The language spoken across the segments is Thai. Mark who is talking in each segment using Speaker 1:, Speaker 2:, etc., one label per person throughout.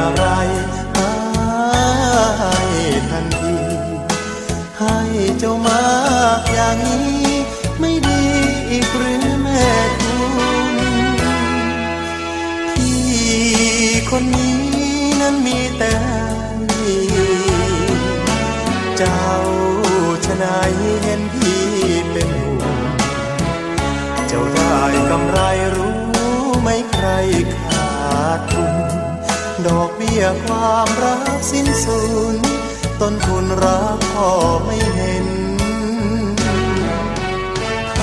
Speaker 1: อะไรให้ทันที ให้เจ้ามากอย่างนี้ ไม่ดีอีกหรือแม่คุณพี่คนนี้นั้นมีแต่ บี้ยความรักสิ้นสูญต้นทุนรักพ่อไม่เห็นท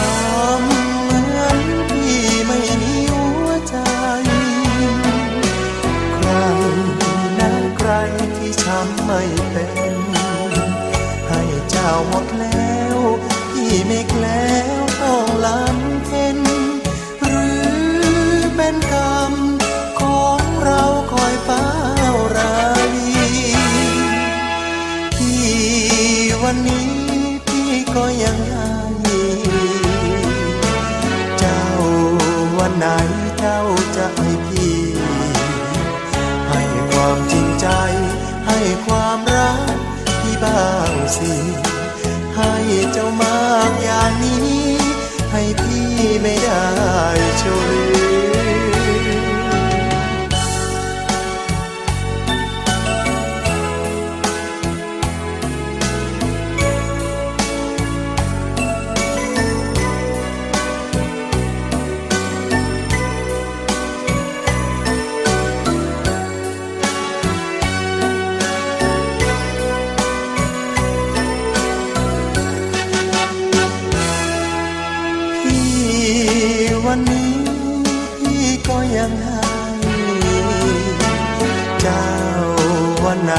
Speaker 1: ำเหมือนพี่ไม่มีหัวใจ ใครนั้นใครที่ช้ำไม่เป็น ให้เจ้าหมดแล้ว พี่ไม่แคล้ ไหนเจ้าจะให้พี่ ให้ความจริงใจ ให้ความรักพี่บ้างสิ ให้เจ้ามากอย่างนี้ ให้พี่ไม่ได้ช่วย วันนี้พี่ก็ยังให้เจ้าวันไหน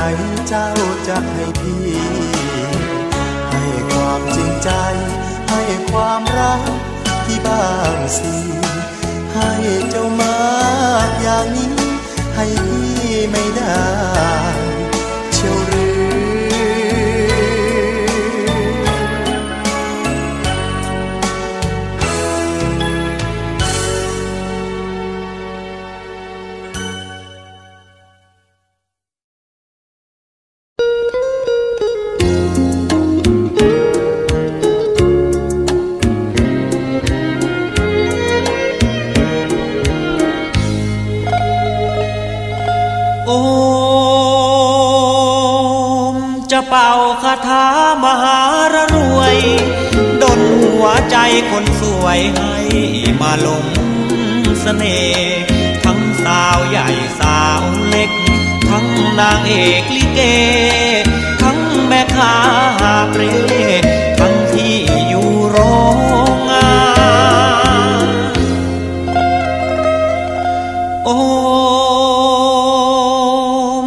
Speaker 1: เจ้าจะให้พี่ ให้ความจริงใจ ให้ความรักพี่บ้างสิให้เจ้ามากอย่างนี้ ให้พี่ไม่ได้
Speaker 2: คนสวยให้มาลงเสน่ห์ทั้งสาวใหญ่สาวเล็ก ทั้งนางเอกลิเก ทั้งแม่ค้าหาเปรทั้งที่อยู่โรงงานโอ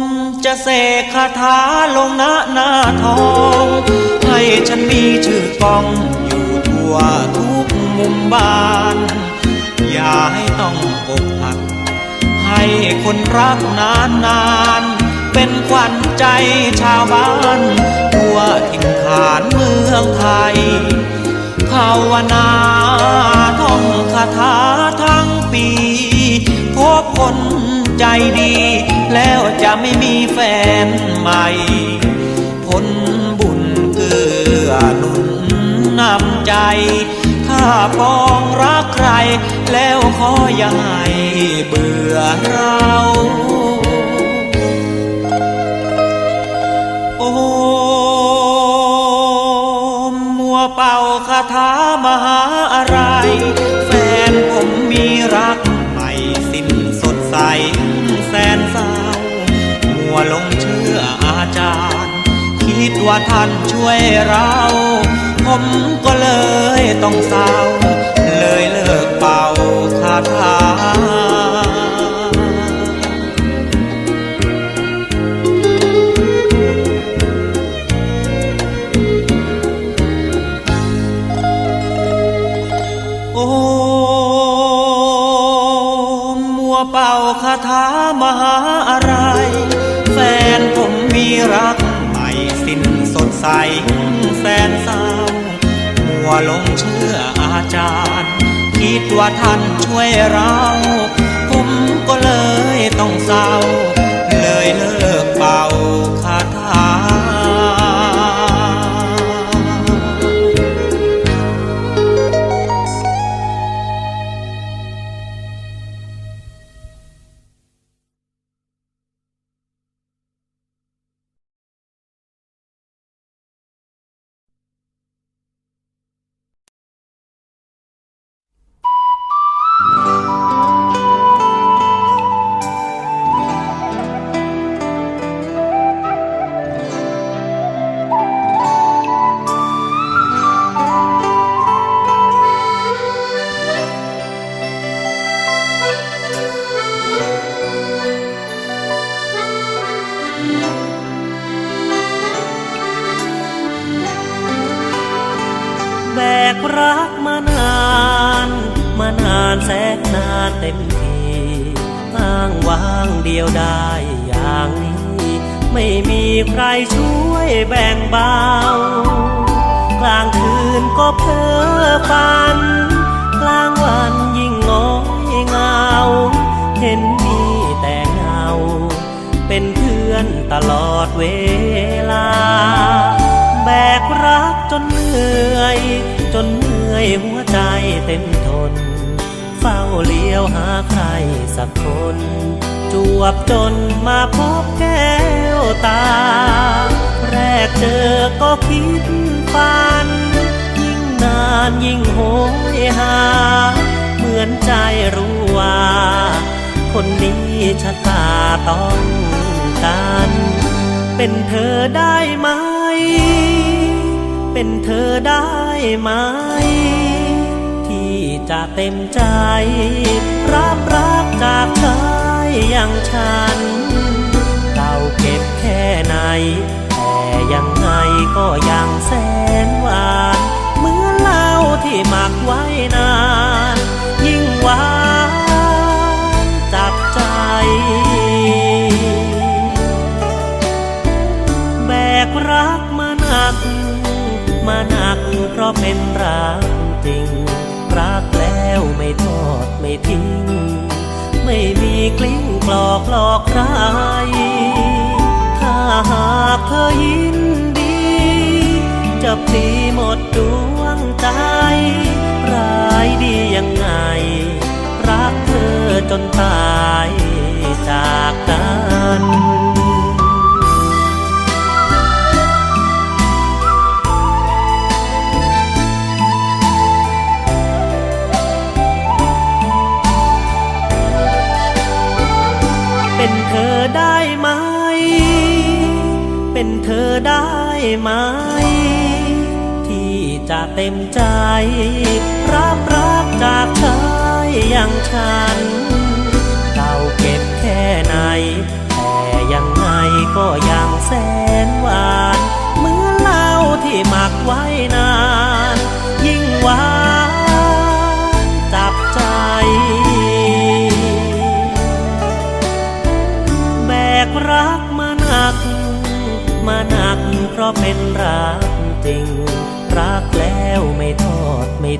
Speaker 2: มจะเสกคาถาลงหน้าหน้าทอง ให้ฉันมีชื่อกองอยู่ทั่ว มบ้าน อย่าให้ต้องอกหัก ให้คนรักนานนานเป็นขวัญใจชาวบ้านทั่วถิ่นฐานเมืองไทย ภาวนาท่องคาถาทั้งปี พบคนใจดี แล้วจะไม่มีแฟนใหม่ผลบุญเกื้อหนุนนำใจ ปองรักใคร แล้วขออย่าให้เบื่อเราโอมมัวเป่าคาถามหาอะไร แฟนผมมีรักใหม่สิ้นสดใสแสนเศร้ามัวหลงเชื่ออาจารย์ คิดว่าท่านช่วยเรา ผมก็เลยต้องเศร้า เลยเลิกเป่าคาถาโอมมัวเป่าคาถามหาอะไร แฟนผมมีรักใหม่สิ้นสดใส ลงเชื่ออาจารย์คิดคิดว่าท่านช่วยเรา ผมก็เลยต้องเศร้า เต็
Speaker 3: มทีอ้างว้างเดียวได้อย่างนี้ ไม่มีใครช่วยแบ่งเบากลางคืนก็เพ้อฝัน กลางวันยิ่งง้อยเงา เห็นมีแต่เงา เป็นเพื่อนตลอดเวลา แบกรักจนเหนื่อย จนเหนื่อยหัวใจเต็มทน เฝ้าเลี้ยวหาใครสักคน จวบจนมาพบแก้วตา แรกเจอก็คิดฝัน ยิ่งนานยิ่งโหยหา เหมือนใจรู้ว่า คนนี้ชะตาต้องการเป็นเธอได้ไหม เป็นเธอได้ไหม จะเต็มใจ รับรักจากชายอย่างฉันเก่าเก็บแค่ไหน แต่ยังไงก็ยังแสนหวาน เหมื่อนเหล้าที่หมักไว้นาน ทิ้ง ไม่มีกลิ้งกลอกหลอกใคร ถ้าหากเธอยินดี จะตีหมดดวงใจร้ายดียังไง รักเธอจนตายจากกัน ได้ไหม เป็นเธอได้ไหม ที่จะเต็มใจ รับรักจากชายอย่างฉันเก่าเก็บแค่ไหน แต่ยังไงก็ยังแสนหวาน เหมื่อนเหล้าที่หมักไว้นาน ยิ่งหวาน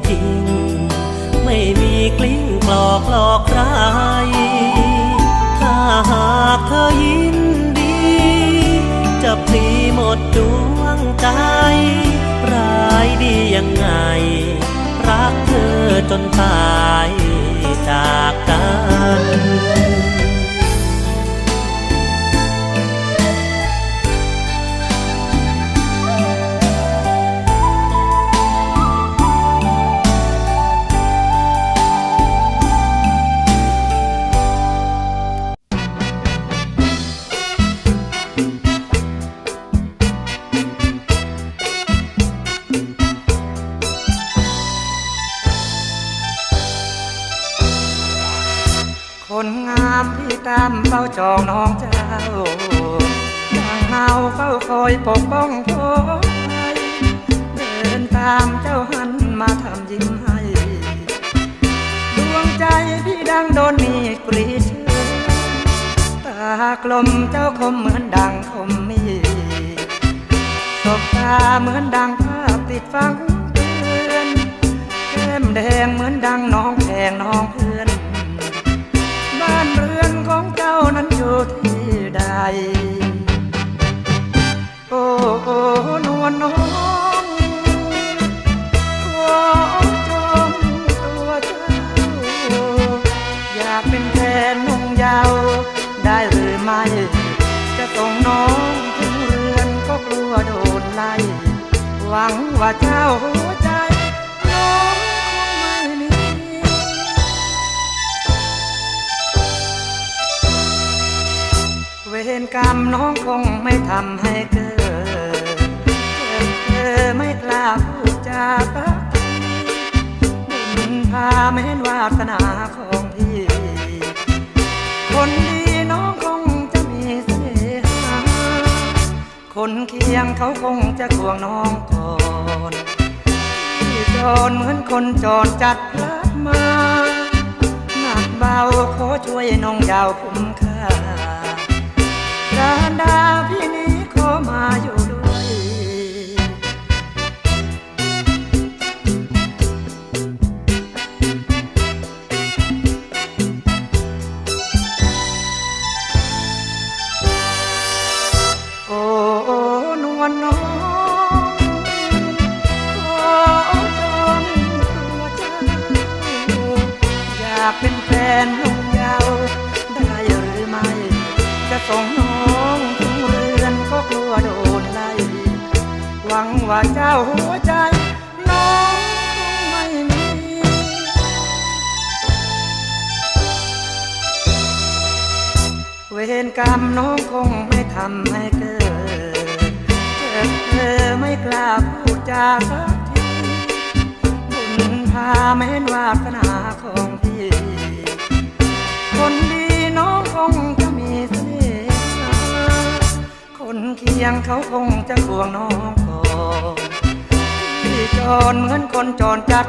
Speaker 3: ทิ้ง ไม่มีกลิ้งกลอกหลอกใคร ถ้าหากเธอยินดี จะพลีหมดดวงใจร้ายดียังไง รักเธอจนตาย
Speaker 4: คนงามที่ตามเฝ้าจองน้องเจ้าอย่างเฮาเฝ้าคอยปกป้องโทยเดินตามเจ้าหันมาทำยิ้มให้ดวงใจพี่ดังโดนมีกรีดเชือตากลมเจ้าคมเหมือนดังคมมีดสบตาเหมือนดังภาพติดฟังเตือนแก้มแดงเหมือนดังน้องแพว่า น้องคงไม่ทำให้เกิดเธอไม่กล้าพูดจาปักทีบุญพาแม้นวาสนาของพี่ คนดีน้องคงจะมีเสน่หาคนเคียงเขาคงจะควงน้องก่อนที่จรเหมือนคนจรจัดพลัดมาหนักเบาขอช่วยน้องยาวคุ้มค่าากเป็นแฟนน้องยาวได้หรือไม่ จะส่งน้องถึงเรือนก็กลัวโดนไล่หวังว่าเจ้าหัวใจ น้องคงไม่มี เวรกรรมน้องคงไม่ทำให้เกิดเกิดเธอไม่กล้าพูดจาสักทีบุญพาแม้นวาสนาของ ยงเขาคงจะควงน้องก่อนที่จรเหมือนคนจรจัด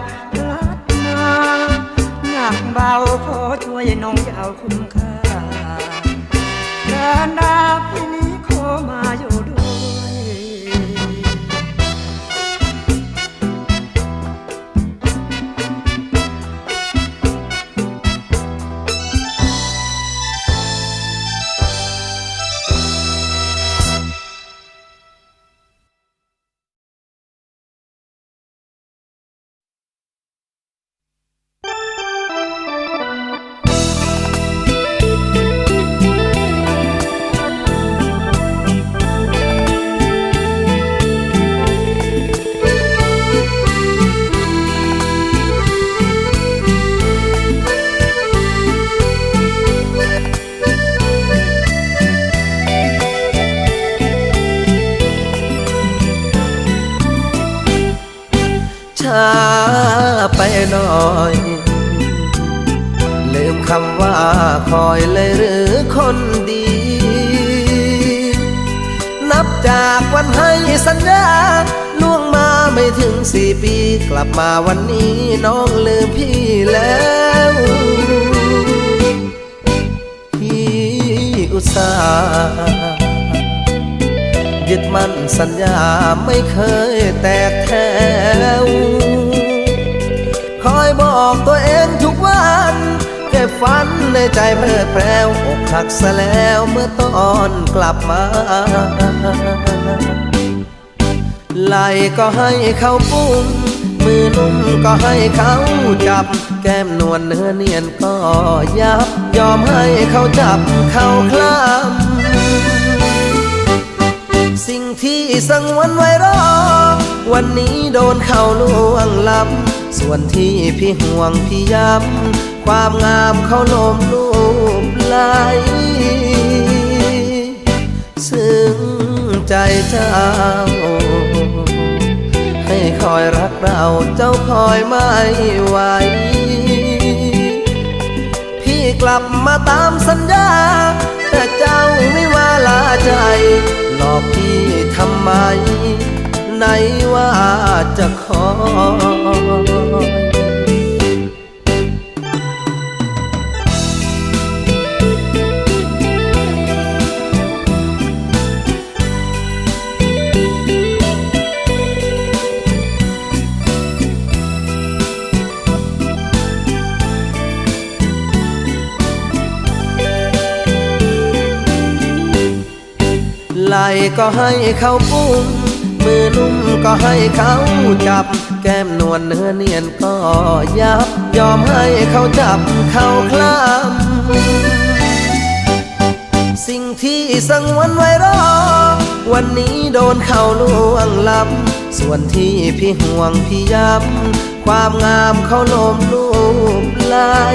Speaker 4: ลัดมาหนักเบาขอช่วยน้องยาวคุ้มค่าการดาพี่นี้ขอมาอยู่
Speaker 5: คอยเลยหรือคนดี นับจากวันให้สัญญาล่วงมาไม่ถึงสี่ปี กลับมาวันนี้น้องลืมพี่แล้วพี่อุตส่าห์ยึดมั่นสัญญาไม่เคยแตกแถว ในใจเพลิดเพลวอกหักซะแล้วเมื่อตอนกลับมาไหลก็ให้เขาปุ้มมือนุ่มก็ให้เขาจับ แก้มนวลเนื้อเนียนก็ยับ ยอมให้เขาจับเขาคลำสิ่งที่สังวนไว้รอ วันนี้โดนเขาล่วงล้ำส่วนที่พี่ห่วงพี่ย้ำ ความงามเขาลมลูบไหลซึ่งใจเจ้า ให้คอยรักเราเจ้าคอยไม่ไหว พี่กลับมาตามสัญญา แต่เจ้าไม่มาลาใจ หลอกพี่ทำไม ไหนว่าจะคอย ไหลก็ให้เขาปุ้มมือนุ่มก็ให้เขาจับ แก้มนวลเนื้อเนียนก็ยับ ยอมให้เขาจับเขาคลำสิ่งที่สังวนไว้รอ วันนี้โดนเขาล่วงล้ำส่วนที่พี่ห่วงพี่ย้ำความงามเขาโลมลว